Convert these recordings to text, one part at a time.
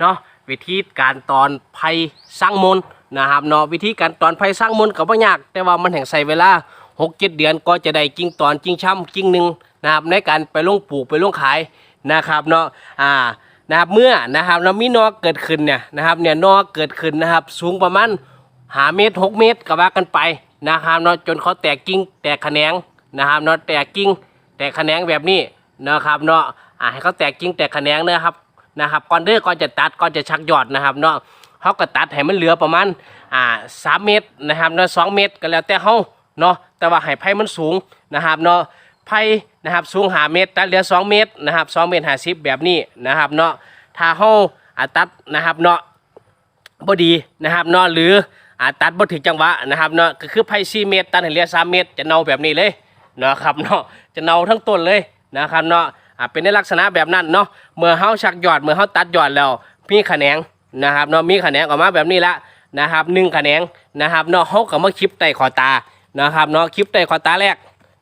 เนาะวิธีการตอนไผ่สร้างมนนะครับเนาะวิธีการตอนไผ่สร้างมนก็บ่ยาก แต่ว่ามันแห่งใส่เวลา6 7เดือนก็จะได้กิ่งตอนกิ่งช้ำกิ่งหนึ่งนะครับในการไปลงปลูกไปลงขายนะครับเนาะอ่านะครับเมื่อนะครับเรามีนอเกิดขึ้นเนี่ยนะครับเนี่ยนอเกิดขึ้นนะครับ สูงประมาณหาเมตร6เมตรก็ว่ากันไปนะครับเนาะจนเขาแตกกิ่งแตกแขนงนะครับเนาะแตกกิ่งแตกแขนงแบบนี้นะครับเนาะอ่าให้เขาแตกกิ่งแตกแขนงนะครับ นะครับก่อนเด้อก่อนจะตัดก่อนจะชักยอดนะครับเนาะเขาก็ตัดให้มันเหลือประมาณอ่าสามเมตรนะครับเนาะสองเมตรก็แล้วแต่เขาเนาะแต่ว่าให้ไผ่มันสูงนะครับเนาะไผ่นะครับสูงหาเมตรตัดเหลือสองเมตรนะครับสองเมตรห้าสิบแบบนี้นะครับเนาะถ้าเขาอาตัดนะครับเนาะบ่ดีนะครับเนาะหรืออาตัดบ่ถึงจังหวะนะครับเนาะก็คือไผ่สี่เมตรตัดให้เหลือสามเมตรจะเนาแบบนี้เลยเนาะครับเนาะจะเนาทั้งต้นเลยนะครับเนาะ อ่าเป็นในลักษณะแบบนั้นเนาะเมื่อเฮาชักยอดเมื่อเฮาตัดยอดแล้วมีแขนงนะครับเนาะมีแขนงออกมาแบบนี้ละนะครับหนึ่งแขนงนะครับเนาะเฮาก็มาคลิปใต้ขอตานะครับเนาะคลิปใต้ขอตาแรก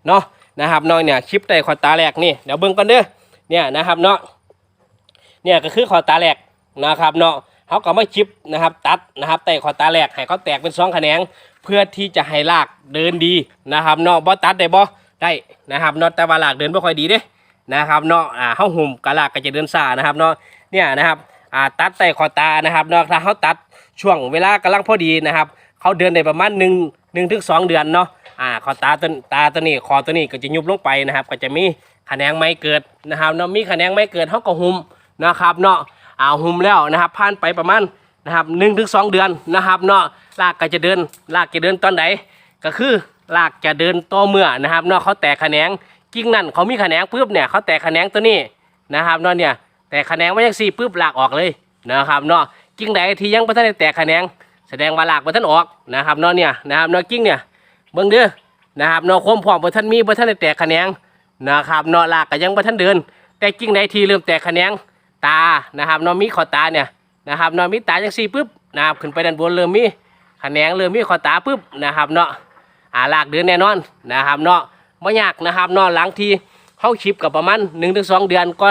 เนาะนะครับเนาะเนี่ยคลิปใต้ขอตาแรกนี่เดี๋ยวเบิ่งกันเด้อเนี่ยนะครับเนาะเนี่ยก็คือขอตาแรกนะครับเนาะเฮาก็มาคลิปนะครับตัดนะครับใต้ขอตาแรกให้เขาแตกเป็นสองแขนง เพื่อที่จะให้รากเดินดีนะครับเนาะบ่ตัดได้บ่ได้นะครับเนาะแต่ว่ารากเดินบ่ค่อยดีเด้ นะครับเนาะอ่าเฮาหุ่มกะลากก็จะเดินซ่านะครับเนาะเนี่ยนะครับอ่าตัดใต้ขอตานะครับเนาะถ้าเฮาตัดช่วงเวลากำลังพอดีนะครับเขาเดินได้ประมาณ1 1ถึง2เดือนเนาะอ่าขอตาตัวตาตัวนี้คอตัวนี้ก็จะยุบลงไปนะครับ ก็จะมีแขนงไม้เกิดนะครับเนาะมีแขนงไม้เกิดเฮาก็หุ่มนะครับเนาะอ่าหุ่มแล้วนะครับผ่านไปประมาณนะครับ1ถึง2เดือนนะครับเนาะรากก็จะเดินรากจะเดินตอนไหนก็คือรากจะเดินต่อเมื่อนะครับเนาะเขาแตกแขนง กิ่งนั่นเขามีแขนงปุ๊บเนี่ยเขาแตกแขนงตัวนี้นะครับเนาะเนี่ยแตกแขนงไว้ยังสี่ปุ๊บหลากออกเลยนะครับเนาะกิ่งใดที่ยังไม่ทันได้แตกแขนงแสดงว่าหลากไม่ทันออกนะครับเนาะเนี่ยนะครับเนาะกิ่งเนี่ยเบิ่งเด้อนะครับเนาะความพร้อมบ่ทันมีบ่ทันได้แตกแขนงนะครับเนาะหลากก็ยังบ่ทันเดิน แต่กิ่งใดที่เริ่มแตกแขนงตานะครับเนาะมีขอตาเนี่ยนะครับเนาะมีตาจังสี่ปุ๊บนะครับขึ้นไปด้านบนเริ่มมีแขนงเริ่มมีขอตาปุ๊บนะครับเนาะอ่าหลากเดินแน่นอนนะครับเนาะ ไม่ยากนะครับเนอนหลังที่เข้าชิปกับประมาณ1นถึงสเดือน ก็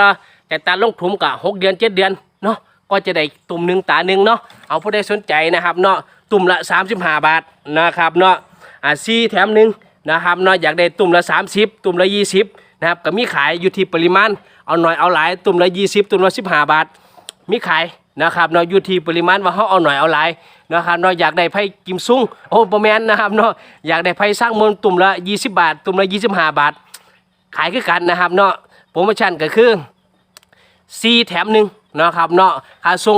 จะตัดลงถุมกับ6เดือน7เดือนเนาะก็จะได้ตุ่มหนึ่งตาหนึ่งเนาะเอาผู้ใดสนใจนะครับเนาะตุ่มละ35บาทนะครับเนาะอ่าซีแถมหนึ่งนะครับเนาะอยากได้ตุ่มละ30ตุ่มละ20นะครับก็มีขายอยู่ที่ปริมาณ เอาหน่อยเอาหลายตุ่มละ20ตุ่มละ15บาท มีขาย นะครับเนาะอยู่ที่ปริมาณว่าเขาเอาหน่อยเอาหลายนะครับเนาะอยากได้ไผ่กิมซุงโอ้ประแมนนะครับเนาะอยากได้ไผ่สร้างมนต์ตุ่มละ 20 บาท ตุ่มละ 25 บาท ขายคือกันนะครับเนาะโปรโมชั่นก็คือ4แถมหนึ่งนะครับเนาะค่าส่ง